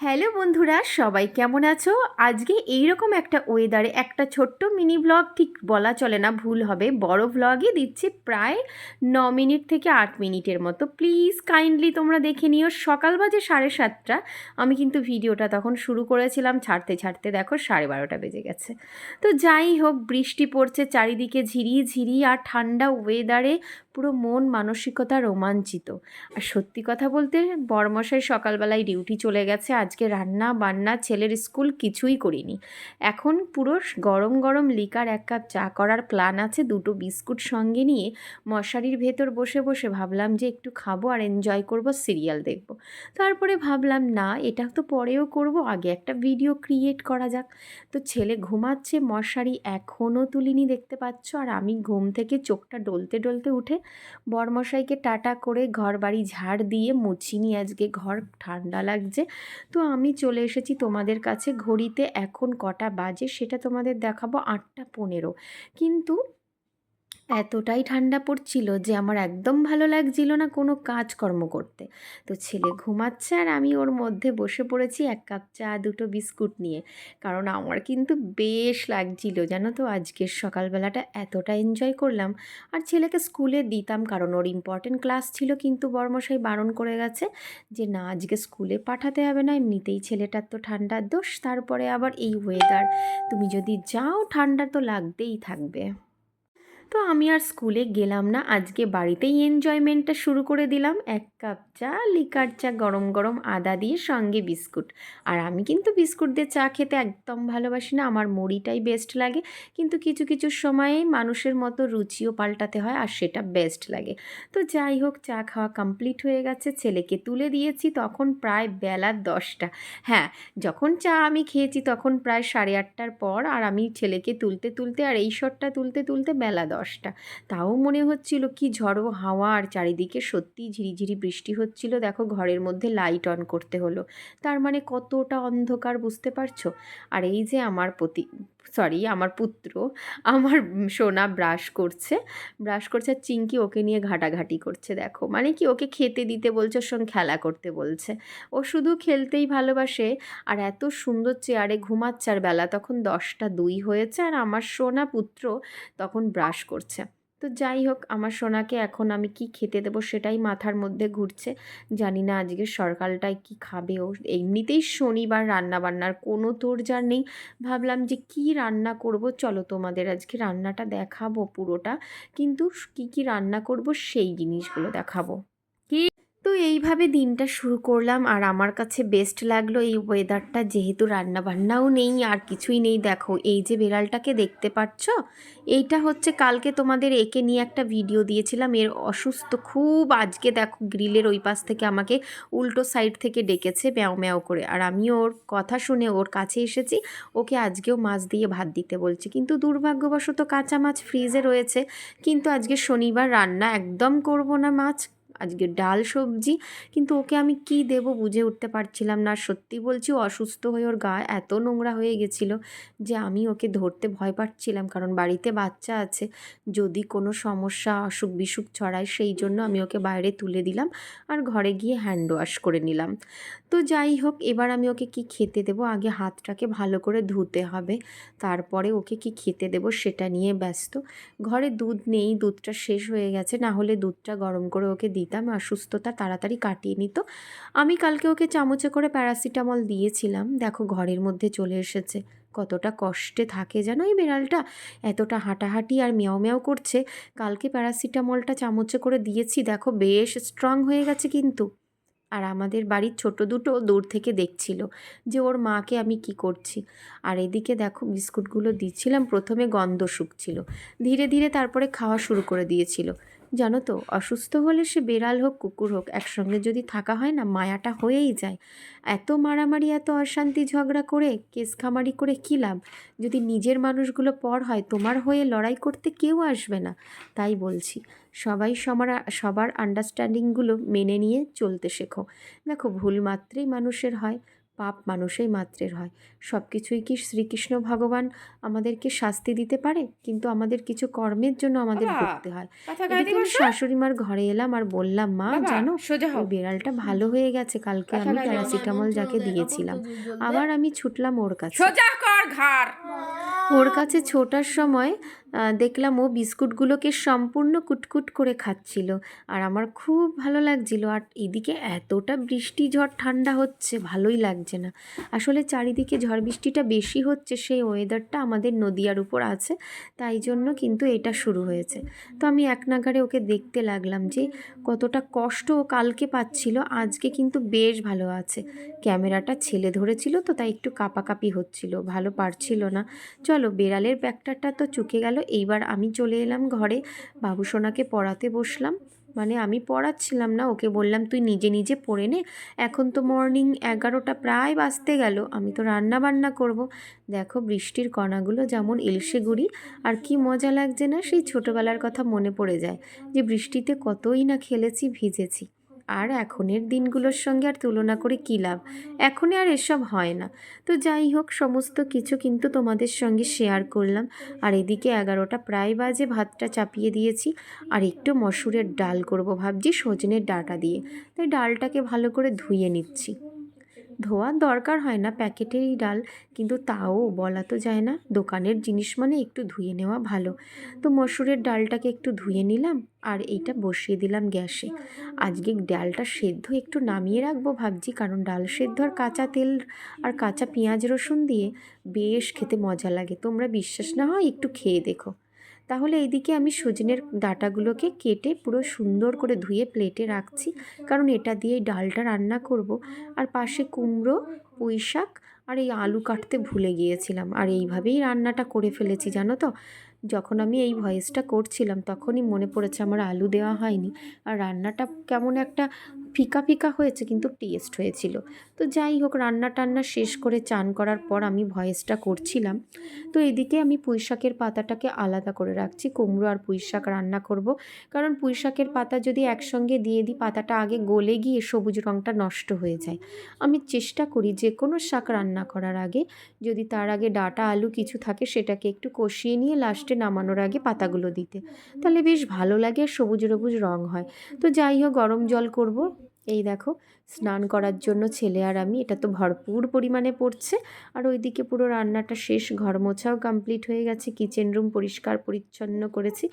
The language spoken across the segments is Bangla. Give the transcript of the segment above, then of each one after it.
হ্যালো বন্ধুরা, সবাই কেমন আছো? আজকে এইরকম একটা ওয়েদারে একটা ছোট্ট মিনি ব্লগ ঠিক বলা চলে না, ভুল হবে। বড় ব্লগে দিচ্ছি প্রায় ন মিনিট থেকে আট মিনিটের মতো। প্লিজ কাইন্ডলি তোমরা দেখে নিও, সকাল বাজে সাড়ে সাতটা। আমি কিন্তু ভিডিওটা তখন শুরু করেছিলাম, ছাড়তে ছাড়তে দেখো সাড়ে বারোটা বেজে গেছে। তো যাই হোক, বৃষ্টি পড়ছে চারিদিকে ঝিরি ঝিরি আর ঠান্ডা ওয়েদারে পুরো মন মানসিকতা রোমাঞ্চিত। আর সত্যি কথা বলতে, বরমশাই সকালবেলায় ডিউটি চলে গেছে আজকে রান্না, বান্না, ছেলের স্কুল কিছুই করিনি। এখন পুরো গরম গরম লিকার এক কাপ চা করার প্ল্যান আছে, দুটো বিস্কুট সঙ্গে নিয়ে মশারির ভেতর বসে বসে ভাবলাম যে একটু খাব আর এনজয় করব, সিরিয়াল দেখব। তারপরে ভাবলাম, না, এটা তো পরেও করব, আগে একটা ভিডিও ক্রিয়েট করা যাক। তো ছেলে ঘুমাচ্ছে, মশারি এখনও তুলিনি দেখতে পাচ্ছ, আর আমি ঘুম থেকে চোখটা ডলতে ডলতে উঠে বরমশাইকে টাটা করে ঘর বাড়ি ঝাড় দিয়ে মুছিনি, আজকে ঘর ঠান্ডা লাগছে। তো আমি চলে এসেছি তোমাদের কাছে, ঘড়িতে এখন কটা বাজে সেটা তোমাদের দেখাবো আটটা পনেরো। কিন্তু এতটাই ঠান্ডা পড়ছিল যে আমার একদম ভালো লাগছিল না কোনো কাজকর্ম করতে। তো ছেলে ঘুমাচ্ছে আর আমি ওর মধ্যে বসে পড়েছি এক কাপ চা, দুটো বিস্কুট নিয়ে। কারণ আমার কিন্তু বেশ লাগছিল, জানো তো? আজকের সকালবেলাটা এতটা এনজয় করলাম। আর ছেলেকে স্কুলে দিতাম কারণ ওর ইম্পর্টেন্ট ক্লাস ছিল কিন্তু বর্মশাই বারণ করে গেছে যে, না, আজকে স্কুলে পাঠাতে হবে না, এমনিতেই ছেলেটার তো ঠান্ডার দোষ, তারপরে আবার এই ওয়েদার তুমি যদি যাও, ঠান্ডা তো লাগতেই থাকবে। তো আমি আর স্কুলে গেলাম না। আজকে বাড়িতেই এনজয়মেন্টটা শুরু করে দিলাম। এক কাপ চা, লিকার চা, গরম গরম আদা দিয়ে সঙ্গে বিস্কুট। আর আমি কিন্তু বিস্কুট দিয়ে চা খেতে একদম ভালোবাসি না। আমার মুড়িটাই বেস্ট লাগে। কিন্তু কিছু কিছু সময়ে মানুষের মতো রুচিও পাল্টাতে হয় আর সেটা বেস্ট লাগে। তো যাই হোক, চা খাওয়া কমপ্লিট হয়ে গেছে। ছেলেকে তুলে দিয়েছি তখন প্রায় বেলা দশটা। হ্যাঁ যখন চা আমি খেয়েছি তখন প্রায় সাড়ে আটটার পর আর আমি ছেলেকে তুলতে তুলতে আর এই শটটা তুলতে তুলতে বেলা দশটা। তাও মনে হচ্ছিল কি ঝড়ো হাওয়া আর চারিদিকে সত্যি ঝিরিঝিরি বৃষ্টি হচ্ছিল। দেখো ঘরের মধ্যে লাইট অন করতে হলো। তার মানে কতটা অন্ধকার বুঝতে পারছ? আর এই যে আমার প্রতি সরি আমার পুত্র, আমার সোনা ব্রাশ করছে। ব্রাশ করছে আর চিঙ্কি ওকে নিয়ে ঘাটাঘাটি করছে, দেখো। মানে কি, ওকে খেতে দিতে বলছে, ওর সঙ্গে খেলা করতে বলছে। ও শুধু খেলতেই ভালোবাসে, আর এত সুন্দর চেয়ারে ঘুমাচ্ছে আর বেলা তখন দশটা দুই হয়েছে, আর আমার সোনা পুত্র তখন ব্রাশ করছে। তো যাই হোক, আমার সোনাকে এখন আমি কি খেতে দেবো সেটাই মাথার মধ্যে ঘুরছে। জানি না আজকে সকালটায় কি খাবে ও। এমনিতেই শনিবার রান্না বান্নার কোনো তোরজার নেই। ভাবলাম যে কি রান্না করব? চলো তোমাদের আজকে রান্নাটা দেখাবো পুরোটা। কিন্তু কি কি রান্না করব সেই জিনিসগুলো দেখাবো। এইভাবে দিনটা শুরু করলাম। আর আমার কাছে বেস্ট লাগল এই ওয়েদারটা যেহেতু রান্না বান্নাও নেই, আর কিছুই নেই, দেখো, এই যে বিড়ালটাকে দেখতে পাচ্ছ, এইটা হচ্ছে কালকে তোমাদের একে নিয়ে একটা ভিডিও দিয়েছিলাম। এর অসুস্থ খুব আজকে দেখো, গ্রিলের ওই পাশ থেকে আমাকে উল্টো সাইড থেকে ডেকেছে ম্যাও ম্যাও করে। আর আমি ওর কথা শুনে ওর কাছে এসেছি, ওকে আজকেও মাছ দিয়ে ভাত দিতে বলছি। কিন্তু দুর্ভাগ্যবশত কাঁচা মাছ ফ্রিজে রয়েছে। কিন্তু আজকে শনিবার রান্না একদম করব না মাছ। আজকে ডাল সবজি, কিন্তু ওকে আমি কি দেব বুঝে উঠতে পারছিলাম না। সত্যি বলছি অসুস্থ হয়ে ওর গা এত নোংরা হয়ে গেছিল যে আমি ওকে ধরতে ভয় পাচ্ছিলাম, কারণ বাড়িতে বাচ্চা আছে, যদি কোনো সমস্যা, অসুখ বিসুখ ছড়ায় সেই জন্য আমি ওকে বাইরে তুলে দিলাম আর ঘরে গিয়ে হ্যান্ড ওয়াশ করে নিলাম। তো যাই হোক, এবার আমি ওকে কি খেতে দেবো? আগে হাতটাকে ভালো করে ধুতে হবে, তারপরে ওকে কি খেতে দেবো সেটা নিয়ে ব্যস্ত। ঘরে দুধ নেই, দুধটা শেষ হয়ে গেছে, না হলে দুধটা গরম করে ওকে দিতাম অসুস্থতা তাড়াতাড়ি কাটিয়ে নিত। আমি কালকে ওকে চামচে করে প্যারাসিটামল দিয়েছিলাম। দেখো ঘরের মধ্যে চলে এসেছে। কতটা কষ্টে থাকে জানো এই বিড়ালটা? এতটা হাঁটাহাঁটি আর মেয়াও মেয়াও করছে। কালকে প্যারাসিটামলটা চামচে করে দিয়েছি। দেখো বেশ স্ট্রং হয়ে গেছে কিন্তু। আর আমাদের বাড়ির ছোট দুটো দূর থেকে দেখছিল যে ওর মাকে আমি কি করছি। আর এদিকে দেখো বিস্কুটগুলো দিচ্ছিলাম। প্রথমে গন্ধ শুকছিল। ধীরে ধীরে তারপরে খাওয়া শুরু করে দিয়েছিল। জানো তো, অসুস্থ হলে সে বেড়াল হোক, কুকুর হোক, একসঙ্গে যদি থাকা হয় না, মায়াটা হয়েই যায়। এত মারামারি, এত অশান্তি ঝগড়া করে, কেস খামারি করে কী লাভ? যদি নিজের মানুষগুলো পর হয়, তোমার হয়ে লড়াই করতে কেউ আসবে না। তাই বলছি, সবাই সবার সবার আন্ডারস্ট্যান্ডিংগুলো মেনে নিয়ে চলতে শেখো। দেখো, ভুল মাত্রেই মানুষের হয় পাপ মানুষই মাত্রের হয় সব কিছুই কি শ্রীকৃষ্ণ ভগবান আমাদেরকে শাস্তি দিতে পারে কিন্তু আমাদের কিছু কর্মের জন্য আমাদের করতে হয় কথা এদিকে শাশুড়ি মার ঘরে এলাম আর বললাম মা জানো ওই বিড়ালটা ভালো হয়ে গেছে কালকে আমি প্যারাসিটামল যাকে দিয়েছিলাম আবার আমি ছুটলাম ওর কাছে সোজা কর ঘাড় ওর কাছে ছোটার সময় দেখলাম ও বিস্কুটগুলোকে সম্পূর্ণ কুটকুট করে খাচ্ছিল। আর আমার খুব ভালো লাগছিল। আর এদিকে এতটা বৃষ্টি, ঝড়, ঠান্ডা হচ্ছে, ভালোই লাগছে না। আসলে চারিদিকে ঝড় বৃষ্টিটা বেশি হচ্ছে, সেই ওয়েদারটা আমাদের নদিয়ার উপর আছে, তাই জন্য কিন্তু এটা শুরু হয়েছে। তো আমি এক নাগারে ওকে দেখতে লাগলাম যে, কতটা কষ্ট ও কালকে পাচ্ছিল, আজকে কিন্তু বেশ ভালো আছে। ক্যামেরাটা ছেলে ধরেছিল তো, তাই একটু কাপাকাপি হচ্ছিল, ভালো পারছিল না। চলো বেড়ালের ব্যাগটাটা তো চুকে গেল। এইবার আমি চলে এলাম ঘরে। বাবুসোনাকে পড়াতে বসলাম। মানে আমি পড়াচ্ছিলাম না, ওকে বললাম, তুই নিজে নিজে পড়ে নে। এখন তো মর্নিং এগারোটা, প্রায় বাজতে গেল। আমি তো রান্না বান্না করব। দেখো বৃষ্টির কণাগুলো যেমন ইলশে গুড়ি, আর কি মজা লাগছে না, সেই ছোটোবেলার কথা মনে পড়ে যায় যে বৃষ্টিতে কতই না খেলেছি, ভিজেছি। আর এখনের দিনগুলোর সঙ্গে আর তুলনা করে কী লাভ? এখনে আর এসব হয় না। তো যাই হোক, সমস্ত কিছু কিন্তু তোমাদের সঙ্গে শেয়ার করলাম। আর এদিকে এগারোটা, প্রায় বাজে, ভাতটা চাপিয়ে দিয়েছি। আর একটু মসুরের ডাল করব ভাবছি সজনের ডাটা দিয়ে। তাই ডালটাকে ভালো করে ধুয়ে নিচ্ছি। ধোয়ার দরকার হয় না, প্যাকেটেরই ডাল। কিন্তু তাও বলা তো যায় না, দোকানের জিনিস মানে একটু ধুয়ে নেওয়া ভালো। তো মসুরের ডালটাকে একটু ধুয়ে নিলাম আর এইটা বসিয়ে দিলাম গ্যাসে। আজকে ডালটা সেদ্ধ একটু নামিয়ে রাখব ভাবছি, কারণ ডাল সেদ্ধ আর কাঁচা তেল আর কাঁচা পেঁয়াজ রসুন দিয়ে বেশ খেতে মজা লাগে। তোমরা বিশ্বাস না হয় একটু খেয়ে দেখো। তাহলে এইদিকে আমি সজনের ডাটাগুলোকে কেটে পুরো সুন্দর করে ধুয়ে প্লেটে রাখছি। কারণ এটা দিয়ে ডালটা রান্না করব। আর পাশে কুমড়ো, পুঁই শাক আর এই আলু কাটতে ভুলে গিয়েছিলাম। আর এইভাবেই রান্নাটা করে ফেলেছি, জানো তো? যখন আমি এই ভয়েসটা করছিলাম, তখনই মনে পড়েছে আমার আলু দেওয়া হয়নি। আর রান্নাটা কেমন একটা ফিকা ফিকা হয়েছে, কিন্তু টেস্ট হয়েছিল। তো যাই হোক, রান্না টান্না শেষ করে চান করার পর আমি ভয়েসটা করছিলাম। তো এদিকে আমি পুঁই শাকের পাতাটাকে আলাদা করে রাখছি, কুমড়ো আর পুঁই শাক রান্না করব। কারণ পুঁই শাকের পাতা যদি একসঙ্গে দিয়ে দিই, পাতাটা আগে গলে গিয়ে সবুজ রঙটা নষ্ট হয়ে যায়। আমি চেষ্টা করি যে কোনো শাক রান্না করার আগে, যদি তার আগে ডাটা, আলু কিছু থাকে, সেটাকে একটু কষিয়ে নিয়ে লাস্টে নামানোর আগে পাতাগুলো দিতে। তাহলে বেশ ভালো লাগে সবুজ সবুজ রঙ হয়। তো যাই হোক, গরম জল করব। এই দেখো, স্নান করার জন্য ছেলে আর আমি, এটা তো ভরপুর পরিমাণে পড়ছে। আর ওইদিকে পুরো রান্নাটা শেষ, ঘর মোছাও কমপ্লিট হয়ে গেছে কিচেন রুম পরিষ্কার পরিচ্ছন্ন করেছি।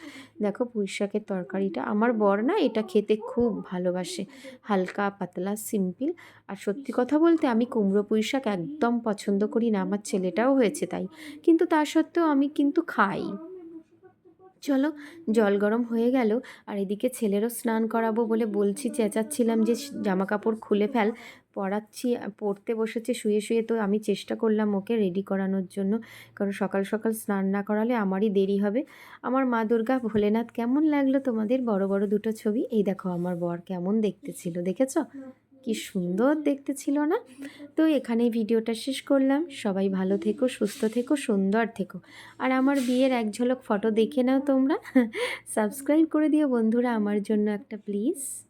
দেখো পুঁই শাকের তরকারিটা আমার বর না, এটা খেতে খুব ভালোবাসে। হালকা, পাতলা সিম্পল আর সত্যি কথা বলতে আমি কুমড়ো পুঁই শাক একদম পছন্দ করি না, আমার ছেলেটাও হয়েছে তাই। কিন্তু তা সত্ত্বেও আমি কিন্তু খাই। চলো, জল গরম হয়ে গেল আর এদিকে ছেলেরও স্নান করাবো বলে বলছি, চেঁচাচ্ছিলাম যে জামা কাপড় খুলে ফেল। পড়াচ্ছি, পড়তে বসেছে, শুয়ে শুয়ে তো আমি চেষ্টা করলাম ওকে রেডি করানোর জন্য। কারণ সকাল সকাল স্নান না করালে আমারই দেরি হবে। আমার মা দুর্গা ভোলেনাথ, কেমন লাগল তোমাদের বড় বড় দুটো ছবি? এই দেখো আমার বর কেমন দেখতে ছিল দেখেছ? কি সুন্দর দেখতে ছিল না? তো এখানে ভিডিওটা শেষ করলাম। সবাই ভালো থেকো, সুস্থ থেকো, সুন্দর থেকো। আর আমার বিয়ের এক ঝলক ফটো দেখে নাও তোমরা। সাবস্ক্রাইব করে দিও বন্ধুরা, আমার জন্য একটা প্লিজ